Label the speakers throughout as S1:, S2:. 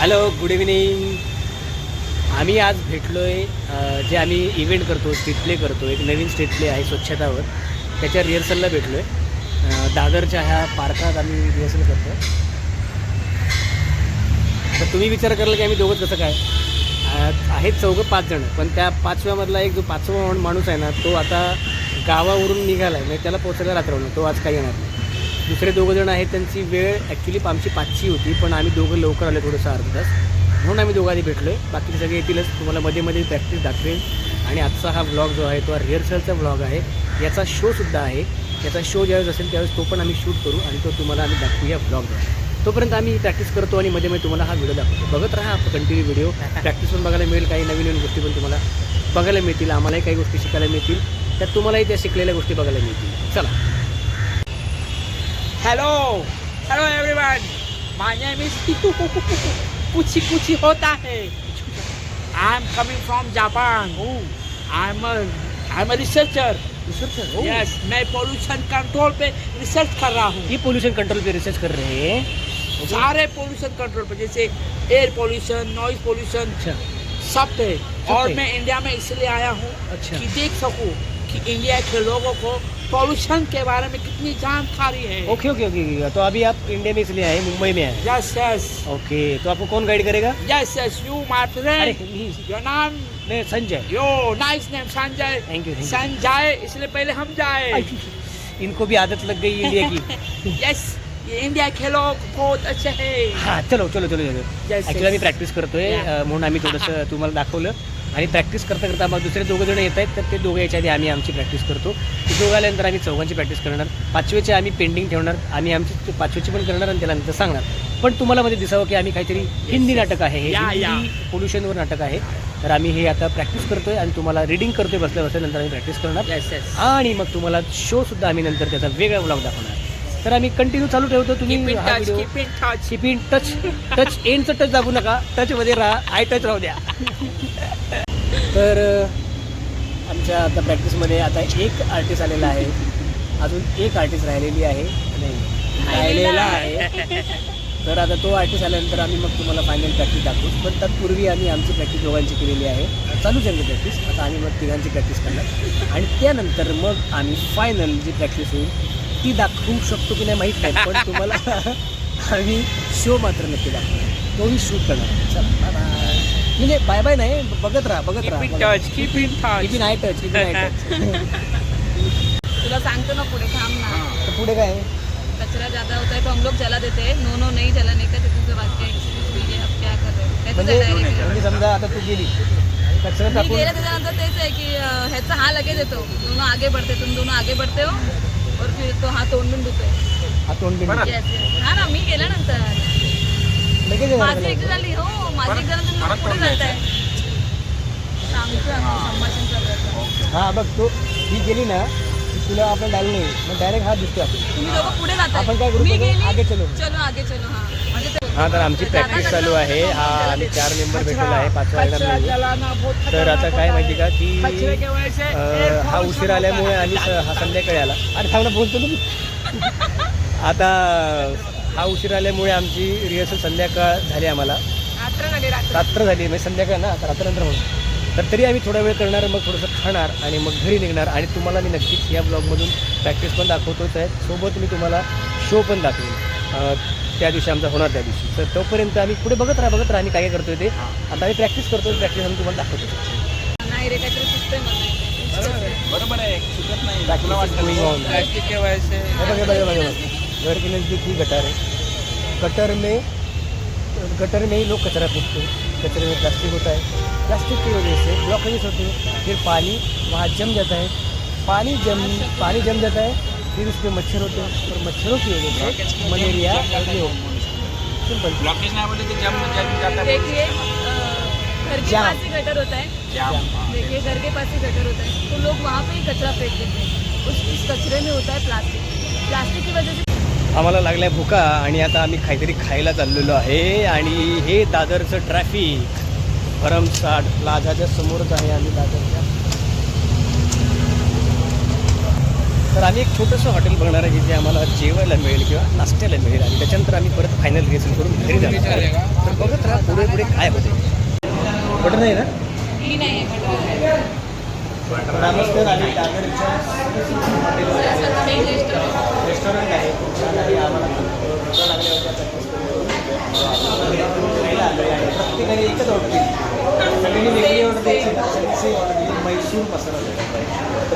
S1: Hello good evening आम्ही आज भेटलो आहे जे आम्ही इव्हेंट करतो स्ट्रीट प्ले करतो एक नवीन स्ट्रीट प्ले आहे स्वच्छतावर. त्याच्या रिहर्सलला भेटलो आहे दादरच्या ह्या पार्कात आम्ही रिहर्सल करतो तर तुम्ही विचार कराल की आम्ही दोघं कसं काय? आहेत चौघं पाच जण. पण त्या पाचव्यामधला एक जो पाचवा माणूस आहे ना तो आता गावावरून निघाला आहे म्हणजे त्याला पोचायला रात्र होणार. तो आज काही येणार नाही. दुसरे दोघं जण आहेत त्यांची वेळ ॲक्च्युली आमची पाचशी होती पण आम्ही दोघं लवकर आले थोडंसं अर्धा तास. म्हणून आम्ही दोघांनी भेटलो आहे बाकी सगळे येतीलच. तुम्हाला मध्ये मध्ये प्रॅक्टिस दाखवेन. आणि आजचा हा ब्लॉग जो आहे तो रिहर्सलचा ब्लॉग आहे. याचा शोसुद्धा आहे. याचा शो ज्यावेळेस असेल त्यावेळेस तो पण आम्ही शूट करू आणि तो तुम्हाला आम्ही दाखवूया ब्लॉगवर तोपर्यंत आम्ही प्रॅक्टिस करतो आणि मध्ये मध्ये तुम्हाला हा व्हिडिओ दाखवतो. बघत राहा कंटिन्यू व्हिडिओ प्रॅक्टिस पण बघायला मिळेल. काही नवीन नवीन गोष्टी पण तुम्हाला बघायला मिळतील. आम्हालाही काही गोष्टी शिकायला मिळतील. त्यात तुम्हालाही त्या शिकलेल्या गोष्टी बघायला मिळतील. चला.
S2: Hello, hello everyone. My name is Puchi Puchi Hota hai. I'm coming from Japan. I'm a I'm a researcher. Yes, मैं पोल्यूशन कंट्रोल पे रिसर्च कर रहा हूँ।
S1: ये पोल्यूशन कंट्रोल पे रिसर्च कर रहे हैं?
S2: सारे पोल्यूशन कंट्रोल पे जैसे एयर पोल्यूशन नॉइज़ पोल्यूशन सब पे। और मैं इंडिया में इसलिए आया हूँ
S1: अच्छा।
S2: कि देख सकूँ कि इंडिया के लोगों को पोल्यूशन के बारे में कितनी जानकारी है?
S1: Okay okay okay. तो अभी आप इंडिया में इसलिए आए मुंबई में आए
S2: यस यस
S1: ओके तो आपको कौन गाइड करेगा?
S2: Yes yes you my friend your नाम
S1: Sanjay.
S2: Yo nice name Sanjay
S1: thank you
S2: Sanjay इसलिए पहले हम जाए.
S1: इनको भी आदत लग गई इंडिया की.
S2: यस इंडिया लोग बहुत अच्छे हैं.
S1: हां चलो चलो चलो चलो. ॲक्च्युली. आम्ही प्रॅक्टिस करतोय म्हणून आम्ही थोडंसं तुम्हाला दाखवलं. आणि प्रॅक्टिस करता करता मग दुसरे दोघं जण येत आहेत तर ते दोघं याच्या आधी आम्ही आमची प्रॅक्टिस करतो. ते दोघं आल्यानंतर आम्ही चौघांची प्रॅक्टिस करणार. पाचवेचे आम्ही पेंडिंग ठेवणार. आम्ही आमची पाचवेची पण करणार आणि त्याला नंतर सांगणार. पण तुम्हाला मध्ये दिसावं की आम्ही काहीतरी हिंदी नाटक आहे. हे. हिंदी पोल्युशनवर नाटक आहे. तर आम्ही हे आता प्रॅक्टिस करतोय आणि तुम्हाला रिडिंग करतोय बसल्या बसल्या नंतर आम्ही प्रॅक्टिस करणार. आणि मग तुम्हाला शो सुद्धा आम्ही नंतर त्याचा वेगळा ब्लॉग दाखवणार. तर आम्ही कंटिन्यू चालू ठेवतो. तुम्ही
S2: टच टच
S1: एंडचं टच दाबू नका. टचमध्ये राहा. आय टच राहू द्या. तर आमच्या आता प्रॅक्टिसमध्ये आता एक आर्टिस्ट आलेला आहे. अजून एक आर्टिस्ट राहिलेली आहे. नाही राहिलेला आहे. तर आता तो आर्टिस्ट आल्यानंतर आम्ही मग तुम्हाला फायनल प्रॅक्टिस दाखवू. पण तत्पूर्वी आम्ही आमची प्रॅक्टिस दोघांची केलेली आहे. चालूच आहे प्रॅक्टिस आता आम्ही मग तिघांची प्रॅक्टिस करणार. आणि त्यानंतर मग आम्ही फायनल जी प्रॅक्टिस होईल ती दाखवू शकतो की नाही माहीत नाही. पण तुम्हाला आम्ही शो मात्र नक्की दाखवणार. तोही शूट करणार. चला म्हणजे बाय बाय नाही बघत राहा बघत
S2: कीप इन
S1: राहा
S2: टच कीप इन टच
S1: किती नाही टच किती नाही टच
S3: तुला सांगतो ना पुढे थांब ना.
S1: तर पुढे काय? आहे?
S3: कचरा ज्यादा होता है तो हम लोग जला देते. हैं नो नो नहीं जलाने का तो तुमसे बात क्या एक्सक्यूज लीजिए अब क्या कर रहे हो? काय
S1: म्हणजे
S3: तुझं direct?
S1: म्हणजे समजा आता तू गेली कचरा
S3: मी
S1: टाकून
S3: गेले त्याच्यानंतर तेच आहे की अं, ह्याचा हा लगेच येतो. दोनों आगे बढ़ते तुम दोनों आगे बढ़ते हो. और फिर तो हा तोंड पे
S1: हा तोंड बिंड
S3: Yes, yes. हा ना मी गेल्यानंतर.
S1: लगेच
S3: माझी झाली हो माझी तुम्ही पुढे आहे.
S1: हा बघ तू ही गेली ना की तुला आपण डायला नाही मग डायरेक्ट हा दिसतो आपण
S3: तुम्ही पुढे
S1: काय करू
S3: मी
S1: बघू?
S3: गेली
S1: आगे चलो.
S3: चलो आगे चलो हा म्हणजे ते-
S1: हा तर आमची प्रॅक्टिस चालू आहे हा आम्ही. चार मेंबर भेटलेला आहे पाचवा येणार तर आता काय
S2: होता
S1: माहिती का
S2: है.
S1: की हा उशीर आल्यामुळे
S2: है.
S1: आणि हा संध्याकाळी आला अरे थांबला बोलतो मी आता हा उशीर आल्यामुळे आमची रिहर्सल संध्याकाळ झाली आम्हाला.
S3: रात्र झाली
S1: म्हणजे संध्याकाळ ना आता रात्रनंतर म्हणून. तर तरी आम्ही थोडा वेळ करणार मग थोडंसं खाणार आणि मग घरी निघणार. आणि तुम्हाला मी नक्कीच या ब्लॉगमधून प्रॅक्टिस पण दाखवतोच आहे. सोबत मी तुम्हाला शो पण दाखवेन. त्या दिवशी आमचा होणार त्या दिवशी. तर तोपर्यंत आम्ही पुढे बघत राहा बघत राहा आम्ही काय काय करतोय ते. आता आम्ही प्रॅक्टिस करतो प्रॅक्टिस आम्ही तुम्हाला दाखवतो
S3: नाही रे काहीतरी सुचतंय मला.
S2: बरोबर आहे. चुकत
S1: हे. घर के नज़दीक ही गटर है। गटर में गटर में ही लोग कचरा फेंकते हैं। कचरे में प्लास्टिक होता है। प्लास्टिक की वजह से ब्लॉकेजेस होते हैं फिर पानी वहाँ जम जाता है। पानी जम पानी जम जाता है फिर उसमें मच्छर होते हैं और मच्छरों की वजह से मलेरिया सिंपल।
S2: तो है
S3: देखिए घर के पास ही गटर होता है। देखिए घर के पास ही गटर होता है। तो लोग वहाँ पे ही कचरा फेंक देते हैं। उस उस कचरे में होता है प्लास्टिक। प्लास्टिक की वजह से
S1: आम्हाला लागल्या भुका आणि आता आम्ही काहीतरी खायला चाललेलो आहे आणि हे दादरचं ट्रॅफिक भरमसाठ प्लाझाच्या समोरच आहे आम्ही दादरच्या. तर आम्ही एक छोटंसं हॉटेल बघणार आहे जिथे आम्हाला जेवायला मिळेल किंवा नाश्त्याला मिळेल आणि त्याच्यानंतर आम्ही परत फायनल रिहर्सल करून घरी जाणार तर बघत राहा पुढे पुढे पुढे काय होते बटर नाही ना?
S3: ही नाही
S1: आणि दादरच्या रेस्टॉरंट आहे खूप छान आहे आम्हाला खूप खायला आलो आहे प्रत्येकाने एकच ऑर्डर दिली. सगळ्यांनी वेगळी ऑर्डर द्यायची. ऑर्डर दिली मैसूर मसाला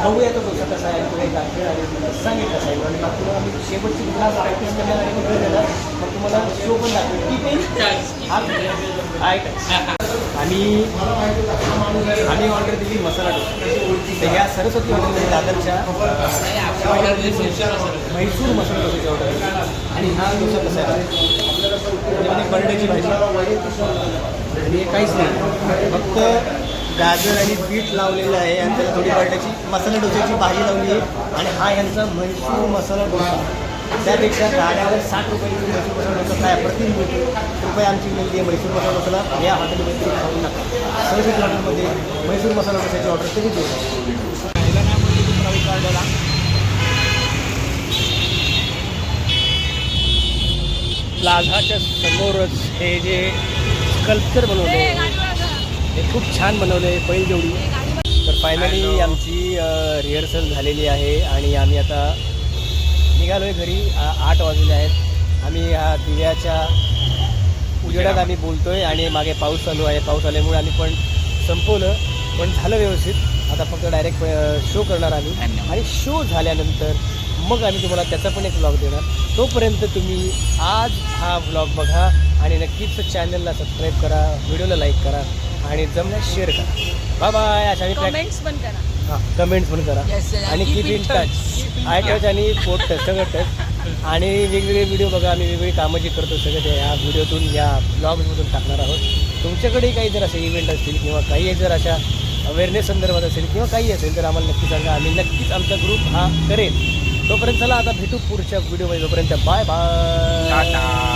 S1: बघूया तो कसा कसा आहे तुला एक दाखवेल आणि सांगितलं साहेब. आणि मग तुम्हाला आम्ही शेवटची क्लास प्रॅक्टिस करणार आणि मग दिला मग तुम्हाला शो पण दाखवेल. ठीक आहे? आणि आम्ही ऑर्डर दिली मसाला डोसा. तर ह्या सरस्वती हॉटेलमध्ये दादरच्या म्हैसूर मसाला डोसाची ऑर्डर आणि हा डोसा कसा आहे? त्यामध्ये बर्ड्याची भाजी. आणि काहीच नाही. फक्त गाजर आणि बीट लावलेलं आहे आणि त्याला थोडी बर्ड्याची मसाला डोस्याची भाजी लावली आहे आणि हा यांचा म्हैसूर मसाला डोसा. त्यापेक्षा गाड्यावर साठ रुपयाची म्हैसूर मसाला डोसा काय प्रति रुपये आमची मिळते म्हैसूर मसाला डोसाला. या हॉटेलमध्ये खाऊ नका. सर्विस हॉटेलमध्ये म्हैसूर मसाला डोसाची ऑर्डर तुम्ही देऊ शकता.
S2: तुम्ही कार्डला
S1: प्लाझाच्या समोरच हे जे स्कल्पचर बनवले हे खूप छान बनवलं आहे बैलजोडी तर फायनली आमची रिहर्सल झालेली आहे आणि आम्ही आता निघालो आहे घरी आठ वाजले आहेत. आम्ही ह्या दिव्याच्या उजेडात आम्ही बोलतो आहे आणि मागे पाऊस चालू आहे. पाऊस आल्यामुळे आम्ही पण संपवलं पण झालं व्यवस्थित. आता फक्त डायरेक्ट शो करणार आम्ही. आणि शो झाल्यानंतर मग आम्ही तुम्हाला त्याचा पण एक व्लॉग देणार. तोपर्यंत तुम्ही आज हा व्लॉग बघा आणि नक्कीच चॅनलला सबस्क्राईब करा व्हिडिओला लाईक करा. आणि जमल्यास शेअर करा. बाय बाय अशा
S3: कमेंट्स पण करा.
S1: हां कमेंट्स पण करा. आणि keep in. Touch eye. Touch आणि पोट टच सगळं टच आणि वेगवेगळे व्हिडिओ बघा आम्ही वेगवेगळी कामं जी करतो सगळं ते ह्या व्हिडिओतून या ब्लॉग्समधून टाकणार आहोत. तुमच्याकडे काही जर असे इव्हेंट असतील किंवा काही जर अशा अवेअरनेस संदर्भात असेल किंवा काही असेल तर आम्हाला नक्की सांगा. आम्ही नक्कीच आमचा ग्रुप हा करेल तोपर्यंत चला आता भेटू पुढच्या व्हिडिओमध्ये तोपर्यंत बाय बाय
S2: टाटा.